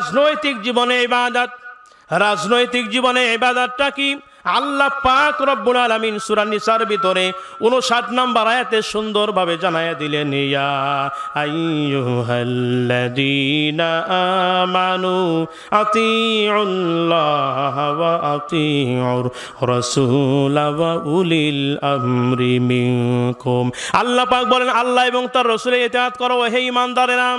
রাজনৈতিক জীবনে ইবাদত। রাজনৈতিক জীবনে ইবাদতটা কি? আল্লাহ পাক রব্বুল আলামিন সূরা নিসার ভিতরে 59 নম্বর আয়াতে সুন্দরভাবে জানায়া দিলেন, ইয়া আইয়ুহাল্লাযীনা আমানু আতিউল্লাহ ওয়া আতিউর রাসূল উলিল আল্লাহ পাক বলেন, আল্লাহ এবং তার রাসূলের ইতাআত করো, হে ঈমানদারেরা।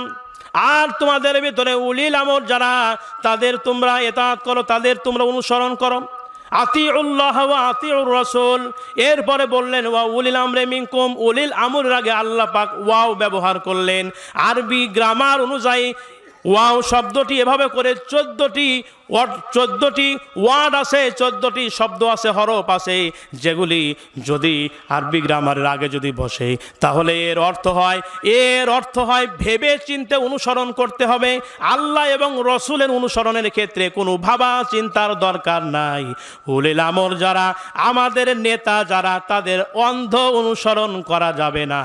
আর তোমাদের ভিতরে উলিল আমর যারা, তাদের তোমরা এতাত করো, তাদের তোমরা অনুসরণ করো। আতিউল্লাহ উল্লাহ আতি রসুল। এরপরে বললেন, ওয়া উলিল আমরে উলিল আমর আগে আল্লাহ পাক ওয়াও ব্যবহার করলেন। আরবি গ্রামার অনুযায়ী, ওয়াও শব্দটি এভাবে করে চোদ্দটি চোদ্দটি ওয়ার্ড আছে, চোদ্দটি শব্দ আছে, হরফ আছে, যেগুলি যদি আরবি গ্রামারের আগে যদি বসে, তাহলে এর অর্থ হয়, এর অর্থ হয় ভেবে চিন্তে অনুসরণ করতে হবে, আল্লাহ এবং রসুলের অনুসরণের ক্ষেত্রে কোনো ভাবা চিন্তার দরকার নাই। উলিল আমর যারা, আমাদের নেতা যারা, তাদের অন্ধ অনুসরণ করা যাবে না।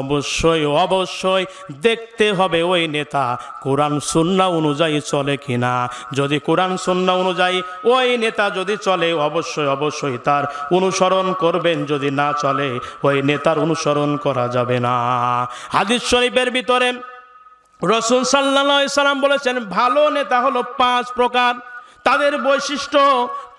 অবশ্যই অবশ্যই দেখতে হবে ওই নেতা, কোরআন সুন্না অনুযায়ী চলে কিনা। যদি কোরআন শূন্য অনুযায়ী ওই নেতা যদি চলে, অবশ্যই অবশ্যই তার অনুসরণ করবেন। যদি না চলে, ওই নেতার অনুসরণ করা যাবে না। হাদিস শরীফের ভিতরে রসুল সাল্লা সাল্লাম বলেছেন, ভালো নেতা হলো পাঁচ প্রকার। তাদের বৈশিষ্ট্য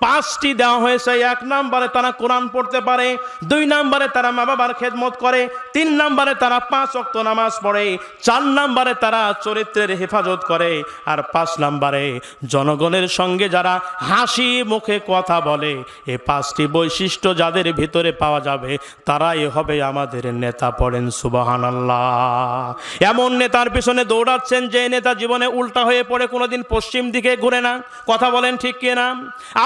পাঁচটি দেওয়া হয়েছে। এক নম্বরে তারা কোরআন পড়তে পারে, দুই নম্বরে তারা মা বাবার খেদমত করে, তিন নম্বরে তারা পাঁচ অক্ত নামাজ পড়ে, চার নম্বরে তারা চরিত্রের হেফাজত করে আর পাঁচ নম্বরে জনগণের সঙ্গে যারা হাসি মুখে কথা বলে, এ পাঁচটি বৈশিষ্ট্য যাদের ভিতরে পাওয়া যাবে, তারাই হবে আমাদের নেতা পড়েন সুবাহান আল্লাহ এমন নেতার পিছনে দৌড়াচ্ছেন যে নেতা জীবনে উল্টা হয়ে পড়ে, কোনোদিন পশ্চিম দিকে ঘুরে না। কথা বলেন ঠিক কিনা?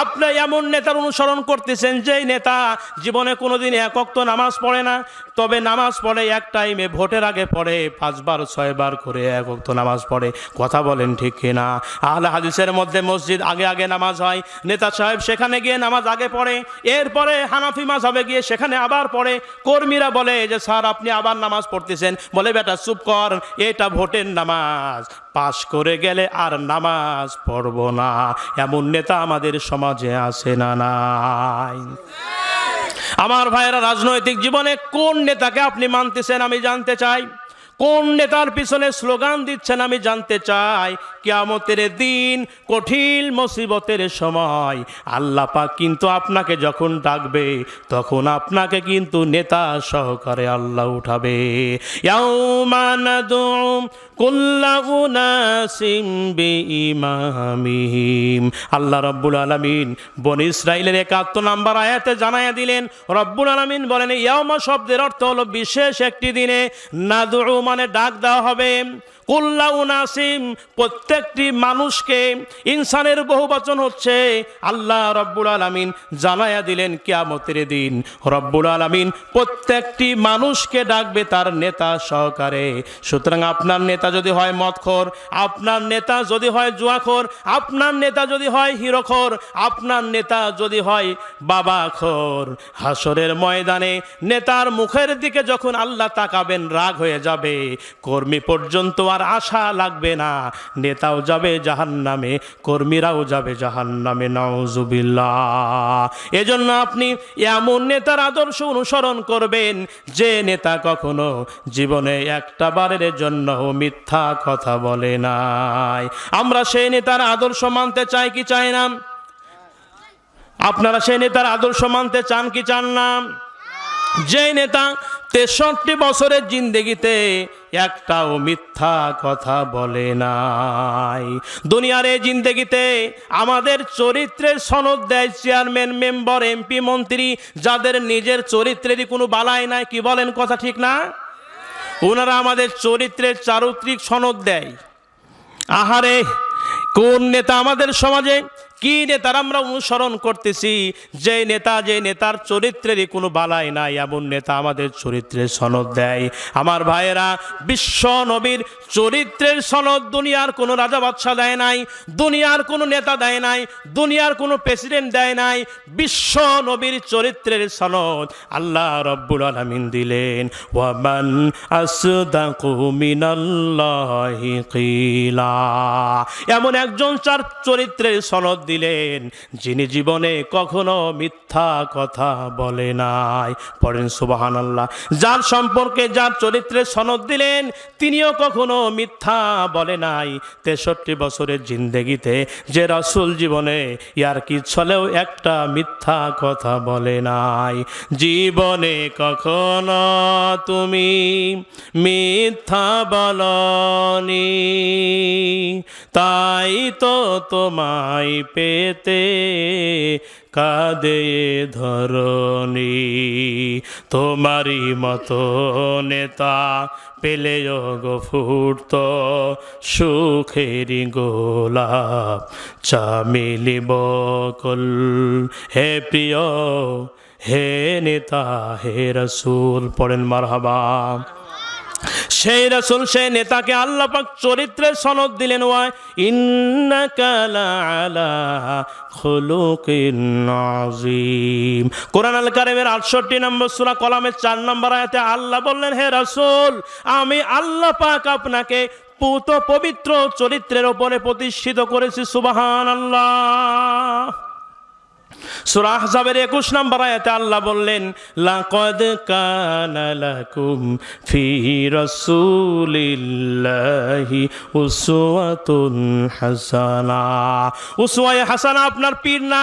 আপনি এমন নেতার অনুসরণ করতেছেন, যেই নেতা জীবনে কোনোদিন একক তো নামাজ পড়ে না, তবে নামাজ পড়ে এক টাইমে, ভোটের আগে পড়ে, পাঁচবার, ছয়বার করে একক তো নামাজ পড়ে। কথা বলেন ঠিক কিনা? আহলে হাদিসের মধ্যে মসজিদ আগে আগে নামাজ হয়, নেতা সাহেব সেখানে গিয়ে নামাজ আগে পড়ে, এরপরে হানাফি মাঝাবে গিয়ে সেখানে আবার পড়ে, কর্মীরা বলে যে, স্যার, আপনি আবার নামাজ পড়তেছেন। বলে, বেটা, চুপ কর, এটা ভোটের নামাজ। পাশ করে গেলে আর নামাজ পড়ব না। এমন নেতা আমাদের সমাজে আছে না নাই। আমার ভাইয়েরা, রাজনৈতিক জীবনে কোন নেতাকে আপনি মানতেছেন আমি জানতে চাই? কোন নেতার পিছনে স্লোগান দিচ্ছেন আমি জানতে চাই? কিয়ামতের দিন কঠিন মুসিবতের সময়। আল্লাহ পাক কিন্তু আপনাকে যখন ডাকবে, তখন আপনাকে কিন্তু নেতা সহকারে আল্লাহ উঠাবে। আল্লাহ রব্বুল আলামিন বন ইসরাইলের একাত্তর নাম্বার আয়াতে জানায়া দিলেন, রব্বুল আলামিন বলেন, ইয়াউমা শব্দের অর্থ হলো বিশেষ একটি দিনে নাদু মানে ডাক দেওয়া হবে। কুল্লা উনাসিম প্রত্যেকটি মানুষকে ইনসানের বহু বচন হচ্ছে। আল্লাহ রব্বুল আলামিন জানায়া দিলেন কিয়ামতের দিন। রব্বুল আলামিন প্রত্যেকটি মানুষকে ডাকবে তার নেতা সহকারে। সুতরাং আপনার নেতা যদি হয় মদখোর, আপনার নেতা যদি হয় জুয়াখোর, আপনার নেতা যদি হয় হিরোখোর, আপনার নেতা যদি হয় বাবাখোর। হাসরের ময়দানে নেতার মুখের দিকে যখন আল্লাহ তাকাবেন, রাগ হয়ে যাবে। কর্মী পর্যন্ত আর আশা লাগবে না। নেতাও যাবে জাহান নামে কর্মীরাও যাবে জাহান নামে নওজুবিল্লাহ এজন্য আপনি এমন নেতার আদর্শ অনুসরণ করবেন, যে নেতা কখনো জীবনে একটা বারের জন্য মিথ্যা কথা বলে নাই। আমরা সেই নেতার আদর্শ মানতে চাই কি চাই না? আপনারা সেই নেতার আদর্শ মানতে চান কি চান না? যে নেতা তেষট্টি বছরের জিন্দেগিতে একটাও মিথ্যা কথা বলে নাই। দুনিয়ার এই জিন্দেগিতে আমাদের চরিত্রের সনদ দেয় চেয়ারম্যান, মেম্বার, এমপি, মন্ত্রী, যাদের নিজের চরিত্রেরই কোনো বালাই নাই, কি বলেন কথা ঠিক না? ওনারা আমাদের চরিত্রের চারিত্রিক সনদ দেয়। আহারে, কোন নেতা আমাদের সমাজে কি নেতার আমরা অনুসরণ করতেছি? যে নেতা যে নেতার চরিত্রেরই কোনো বালাই নাই, এমন নেতা আমাদের চরিত্রের সনদ দেয়। আমার ভাইয়েরা, বিশ্ব নবীর চরিত্রের সনদ দুনিয়ার কোনো রাজা বাদশাহ দেয় নাই, দুনিয়ার কোনো নেতা দেয় নাই, দুনিয়ার কোনো প্রেসিডেন্ট দেয় নাই, বিশ্ব নবীর চরিত্রের সনদ আল্লাহ রব্বুল আলমিন দিলেন। মিনাল্লাহি কিলা। এমন একজন চার চরিত্রের সনদ দিলেন, যিনি জীবনে কখনো মিথ্যা কথা বলে নাই। পড়েন সুবাহান আল্লাহ যার সম্পর্কে যার চরিত্রের সনদ দিলেন, তিনিও কখনো মিথ্যা বলে নাই। তেষট্টি বছরের জিন্দেগিতে যে রসুল জীবনে ইয়ার কি ছলেও একটা মিথ্যা কথা বলে নাই। জীবনে কখনো তুমি মিথ্যা বলনি, তাই তো তোমায় পেতে কাদে ধরনি তোমারই মতো নেতা পেলেও গো ফুটত সুখেরি গোলাপ চামিলি বকল। হে প্রিয়, হে নেতা, হে রসুল, পড়েন মারহাবা। সেই রসুল, সেই নেতাকে আল্লাহ পাক চরিত্রের সনদ দিলেন আলা খুলুকিন আযীম। কোরআন আল কারিমের 68 নম্বর সূরা, কলামের 4 নম্বর আয়াতে আল্লাহ বললেন, হে রাসূল, আমি আল্লাহ পাক আপনাকে পুত পবিত্র চরিত্রের উপরে প্রতিষ্ঠিত করেছি, সুবহানাল্লাহ। সূরা আহজাবের 21 নম্বর আয়াতে আল্লাহ বললেন, লাকাদ কানা লাকুম ফি রাসূলিল্লাহি উসওয়াতুন হাসানা। উসওয়ায়ে হাসানা আপনার পীর না?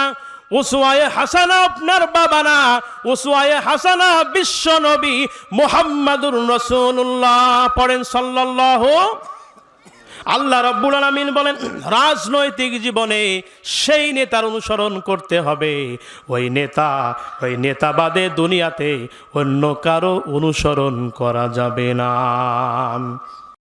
উসওয়ায়ে হাসানা আপনার বাবা না? উসওয়ায়ে হাসানা বিশ্ব নবী মুহাম্মাদুর রাসূলুল্লাহ, পড়েন সাল্লাল্লাহু আল্লাহ রব্বুল আলমিন বলেন, রাজনৈতিক জীবনে সেই নেতার অনুসরণ করতে হবে। ওই নেতা ওই নেতা বাদে দুনিয়াতে অন্য কারও অনুসরণ করা যাবে না।